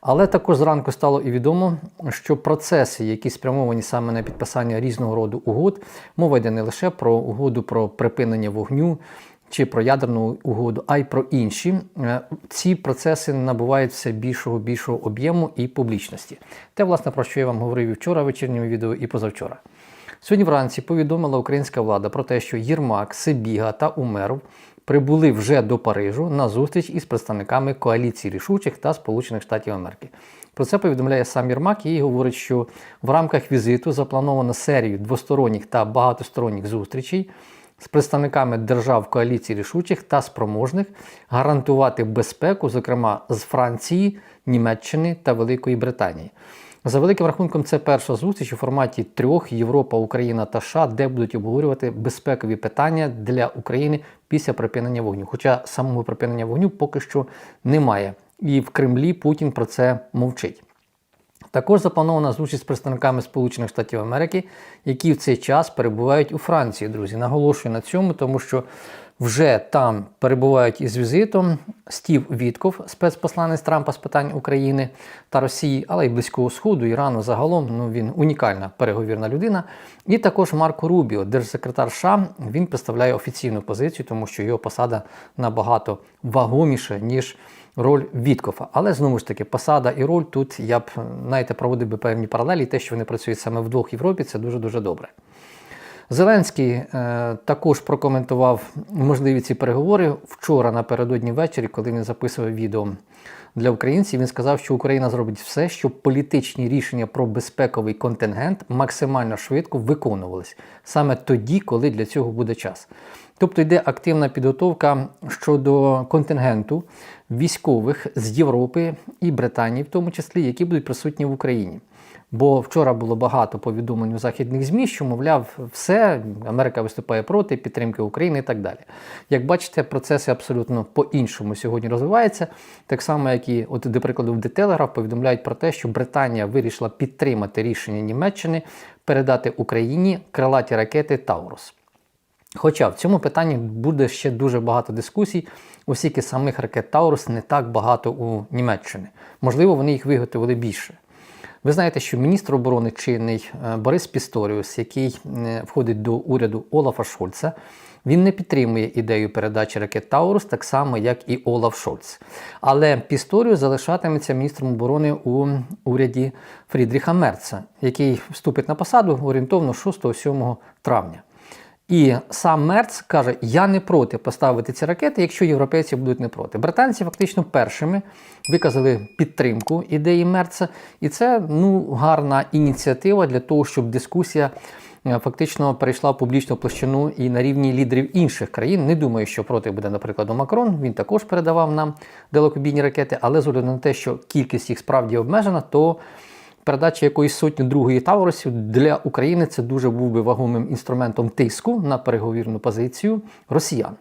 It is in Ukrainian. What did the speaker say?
Але також зранку стало і відомо, що процеси, які спрямовані саме на підписання різного роду угод, мова йде не лише про угоду про припинення вогню чи про ядерну угоду, а й про інші. Е, Ці процеси набувають все більшого більшого об'єму і публічності. Те, власне, про що я вам говорив і вчора в вечірньому відео, і позавчора. Сьогодні вранці повідомила українська влада про те, що Єрмак, Сибіга та Умеров прибули вже до Парижу на зустріч із представниками коаліції рішучих та Сполучених Штатів Америки. Про це повідомляє сам Єрмак і говорить, що в рамках візиту заплановано серію двосторонніх та багатосторонніх зустрічей з представниками держав коаліції рішучих та спроможних гарантувати безпеку, зокрема з Франції, Німеччини та Великої Британії. За великим рахунком, це перша зустріч у форматі трьох Європа, Україна та США, де будуть обговорювати безпекові питання для України після припинення вогню. Хоча самого припинення вогню поки що немає. І в Кремлі Путін про це мовчить. Також запланована зустріч з представниками Сполучених Штатів Америки, які в цей час перебувають у Франції. Друзі, наголошую на цьому, тому що вже там перебувають із візитом Стів Вітков, спецпосланець Трампа з питань України та Росії, але й Близького Сходу, Ірану загалом. Ну він унікальна переговірна людина. І також Марко Рубіо, держсекретар США, він представляє офіційну позицію, тому що його посада набагато вагоміша, ніж роль Віткофа. Але знову ж таки, посада і роль тут я б знаєте, проводив би певні паралелі. Те, що вони працюють саме в Європі, це дуже дуже добре. Зеленський е, також прокоментував можливі ці переговори вчора напередодні ввечері, коли він записував відео для українців. Він сказав, що Україна зробить все, щоб політичні рішення про безпековий контингент максимально швидко виконувались саме тоді, коли для цього буде час. Тобто йде активна підготовка щодо контингенту військових з Європи і Британії, в тому числі, які будуть присутні в Україні. Бо вчора було багато повідомлень у західних ЗМІ, що, мовляв, все, Америка виступає проти підтримки України і так далі. Як бачите, процеси абсолютно по-іншому сьогодні розвиваються. Так само, як і, от, до прикладу, в Telegraph повідомляють про те, що Британія вирішила підтримати рішення Німеччини передати Україні крилаті ракети Таурус. Хоча в цьому питанні буде ще дуже багато дискусій, оскільки самих ракет Таурус не так багато у Німеччини. Можливо, вони їх виготовили більше. Ви знаєте, що міністр оборони чинний е, Борис Пісторіус, який е, входить до уряду Олафа Шольца, він не підтримує ідею передачі ракет Таурус, так само, як і Олаф Шольц. Але Пісторіус залишатиметься міністром оборони у уряді Фрідріха Мерца, який вступить на посаду орієнтовно 6-7 травня. І сам Мерц каже: я не проти поставити ці ракети, якщо європейці будуть не проти. Британці фактично першими виказали підтримку ідеї Мерца, і це ну гарна ініціатива для того, щоб дискусія. е, Фактично перейшла в публічну площину і на рівні лідерів інших країн. Не думаю, що проти буде, наприклад, Макрон. Він також передавав нам далекобійні ракети, але з огляду на те, що кількість їх справді обмежена, то передача якоїсь сотні другої Таурусів для України це дуже був би вагомим інструментом тиску на переговірну позицію росіян.